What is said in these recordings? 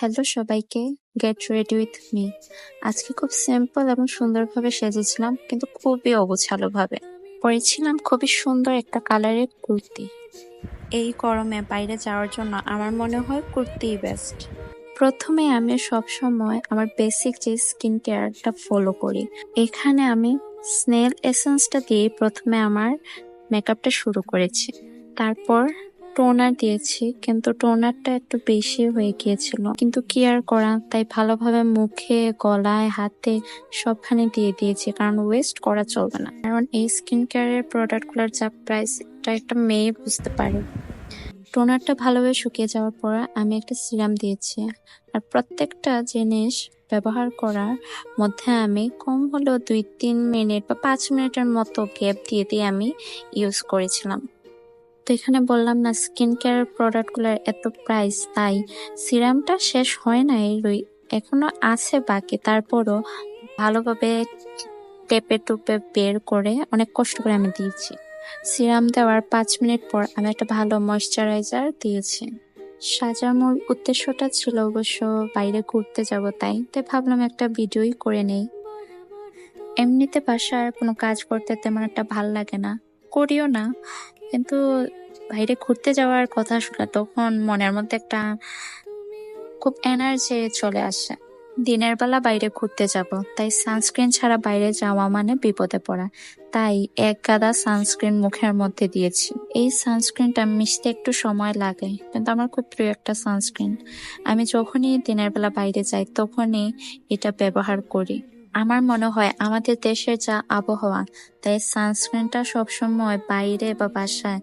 Hello সবাইকে, get ready with me. আজকে খুব সিম্পল এবং সুন্দরভাবে সেজেছিলাম, কিন্তু খুবই অগোছালো ভাবে পরেছিলাম খুবই সুন্দর একটা কালারের কুর্তি। এই গরমে বাইরে যাওয়ার জন্য আমার মনে হয় কুর্তিই বেস্ট। প্রথমে আমি সব সময় আমার বেসিক যে স্কিন কেয়ারটা ফলো করি। এখানে আমি স্নেল এসেন্সটা দিয়ে প্রথমে আমার মেকআপটা শুরু করেছি। তারপর টোনার দিয়েছি, কিন্তু টোনারটা একটু বেশি হয়ে গিয়েছিল। কিন্তু কি আর করা, তাই ভালোভাবে মুখে, গলায়, হাতে সবখানে দিয়ে দিয়েছি, কারণ ওয়েস্ট করা চলবে না। কারণ এই স্কিন কেয়ারের প্রোডাক্টগুলোর যা প্রাইস এটা একটা মেয়ে বুঝতে পারে। টোনারটা ভালোভাবে শুকিয়ে যাওয়ার পর আমি একটা সিরাম দিয়েছি। আর প্রত্যেকটা জিনিস ব্যবহার করার মধ্যে আমি কম হলেও দুই তিন মিনিট বা পাঁচ মিনিটের মতো গ্যাপ দিয়ে দিয়ে আমি ইউজ করেছিলাম। তো এখানে বললাম না স্কিন কেয়ার প্রোডাক্টগুলোর এত প্রাইস তাই সিরামটা শেষ হয় না এই এখনও আছে বাকি, তারপরও ভালোভাবে টেপে টুপে বের করে অনেক কষ্ট করে আমি দিয়েছি। সিরাম দেওয়ার পাঁচ মিনিট পর আমি একটা ভালো ময়শ্চারাইজার দিয়েছি। মূল উদ্দেশ্যটা ছিল অবশ্য বাইরে ঘুরতে যাব, তাই তাই ভাবলাম একটা ভিডিওই করে নেই। এমনিতে বাসার কোনো কাজ করতে তেমন একটা ভালো লাগে না। করিও না। কিন্তু বাইরে ঘুরতে যাওয়ার কথা শুনলে তখন মনের মধ্যে একটা খুব এনার্জি চলে আসে। দিনের বেলা বাইরে ঘুরতে যাব, তাই সানস্ক্রিন ছাড়া বাইরে যাওয়া মানে বিপদে পড়া। তাই এক গাদা সানস্ক্রিন মুখের মধ্যে দিয়েছি। এই সানস্ক্রিনটা মিশতে একটু সময় লাগে, কিন্তু আমার খুব প্রিয় একটা সানস্ক্রিন আমি যখনই দিনের বেলা বাইরে যাই, তখনই এটা ব্যবহার করি। আমার মনে হয় আমাদের দেশের যা আবহাওয়া, তাই সানস্ক্রিনটা সবসময় বাইরে বা বাসায়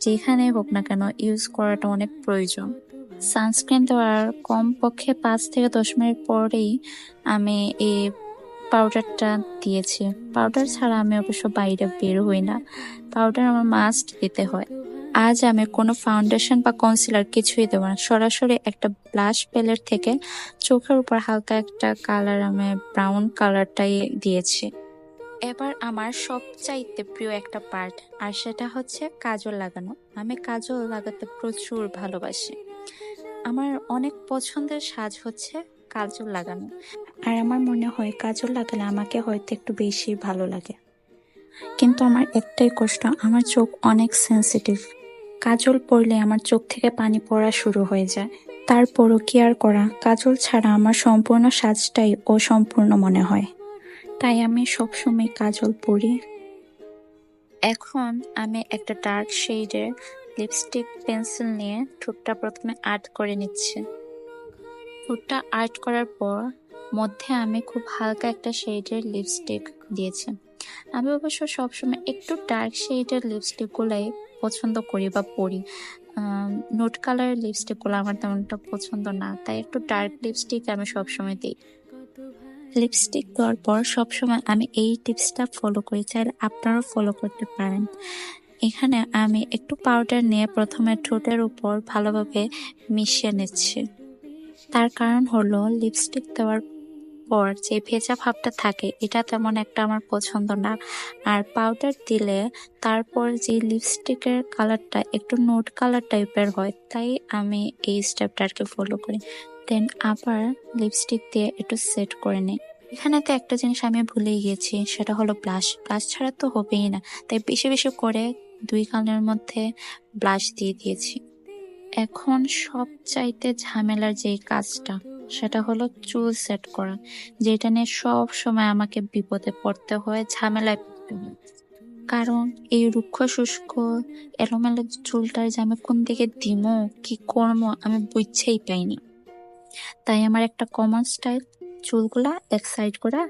যেখানে হোক না কেন ইউজ করাটা অনেক প্রয়োজন। সানস্ক্রিন দেওয়ার কমপক্ষে পাঁচ থেকে দশ মিনিট পরেই আমি এই পাউডারটা দিয়েছি। পাউডার ছাড়া আমি অবশ্য বাইরে বের হই না। পাউডার আমার মাস্ট দিতে হয়। আজ আমি কোনো ফাউন্ডেশন বা কনসিলার কিছুই দেবো না। সরাসরি একটা ব্লাশ প্যালেট থেকে চোখের উপর হালকা একটা কালার আমি ব্রাউন কালারটাই দিয়েছি। এবার আমার সবচাইতে প্রিয় একটা পার্ট, আর সেটা হচ্ছে কাজল লাগানো। আমি কাজল লাগাতে প্রচুর ভালোবাসি। আমার অনেক পছন্দের সাজ হচ্ছে কাজল লাগানো। আর আমার মনে হয় কাজল লাগালে আমাকে হয়তো একটু বেশি ভালো লাগে। কিন্তু আমার একটাই কষ্ট, আমার চোখ অনেক সেন্সিটিভ কাজল পরলে আমার চোখ থেকে পানি পড়া শুরু হয়ে যায়। তারপরও কেয়ার করা কাজল ছাড়া আমার সম্পূর্ণ সাজটাই অসম্পূর্ণ মনে হয়। তাই আমি সবসময় কাজল পরি এখন আমি একটা ডার্ক শেডের লিপস্টিক, পেন্সিল নিয়ে ঠোঁটটা প্রথমে আর্ট করে নিচ্ছি। ঠোঁটটা আর্ট করার পর মধ্যে আমি খুব হালকা একটা শেডের লিপস্টিক দিয়েছি। আমি অবশ্য সবসময় একটু ডার্ক শেডের লিপস্টিকগুলাই পছন্দ করি বা পরি। নোট কালারের লিপস্টিকগুলো আমার তেমনটা পছন্দ না। তাই একটু ডার্ক লিপস্টিক আমি সবসময় দিই। লিপস্টিক দেওয়ার পর সবসময় আমি এই টিপসটা ফলো করি, চাইলে আপনারাও ফলো করতে পারেন। এখানে আমি একটু পাউডার নিয়ে প্রথমে ঠোঁটের উপর ভালোভাবে মিশিয়ে নিচ্ছি। তার কারণ হলো লিপস্টিক দেওয়ার পর যে ভেজা ভাবটা থাকে, এটা তেমন একটা আমার পছন্দ না। আর পাউডার দিলে তারপর যে লিপস্টিকের কালারটা একটু নোট কালার টাইপের হয়, তাই আমি এই স্টেপটা আর কি ফলো করি। দেন আবার লিপস্টিক দিয়ে একটু সেট করে নিই। এখানে তো একটা জিনিস আমি ভুলেই গেছি, সেটা হলো ব্লাশ ব্লাশ ছাড়া তো হবেই না, তাই বেশি বেশি করে দুই কালের মধ্যে ব্লাশ দিয়ে দিয়েছি। এখন সব চাইতে ঝামেলার যেই কাজটা সেটা হলো চুল সেট করা, যেটা নিয়ে সব সময় আমাকে বিপদে পড়তে হয়, ঝামেলায় পড়তে হয়। কারণ এই রুক্ষ শুষ্ক এলোমেলো চুলটার যে আমি কোন দিকে দিমো, কি করব আমি বুঝছেই পাইনি। তাই আমার একটা কমন স্টাইল চুলগুলা এক সাইড করে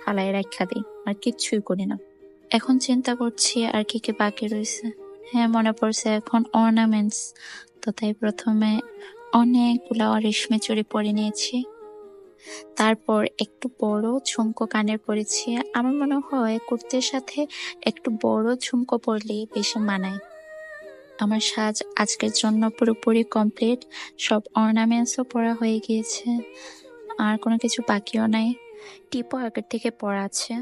ফালাই রাখা দিই, আর কিচ্ছুই করি না। এখন চিন্তা করছি আর কি কি বাকি রয়েছে হ্যাঁ মনে পড়ছে এখন অর্নামেন্টস তো তাই প্রথমে অনেকগুলা রেশমি চুড়ি পরে নিয়েছি। তারপর একটু বড় ঝুমকো কানের পরেছি। আমার মনে হয় কুর্তির সাথে একটু বড় ঝুমকো পরলেই বেশি মানায়। আমার সাজ আজকের জন্য পুরোপুরি কমপ্লিট। সব অর্নামেন্টসও পরা হয়ে গিয়েছে। আর কোনো কিছু বাকিও নাই। টিপও আগের থেকে পরা আছে।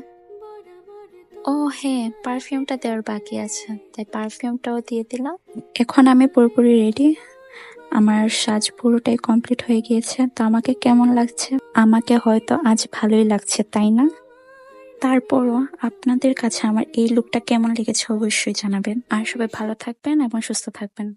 ও হ্যাঁ পারফিউমটা দেওয়ার বাকি আছে। তাই পারফিউমটাও দিয়ে দিলাম। এখন আমি পুরোপুরি রেডি আমার সাজ পুরোটাই কমপ্লিট হয়ে গিয়েছে, তো আমাকে কেমন লাগছে? আমাকে হয়তো আজ ভালোই লাগছে, তাই না? তারপরও আপনাদের কাছে আমার এই লুকটা কেমন লেগেছে অবশ্যই জানাবেন। আর সবাই ভালো থাকবেন এবং সুস্থ থাকবেন।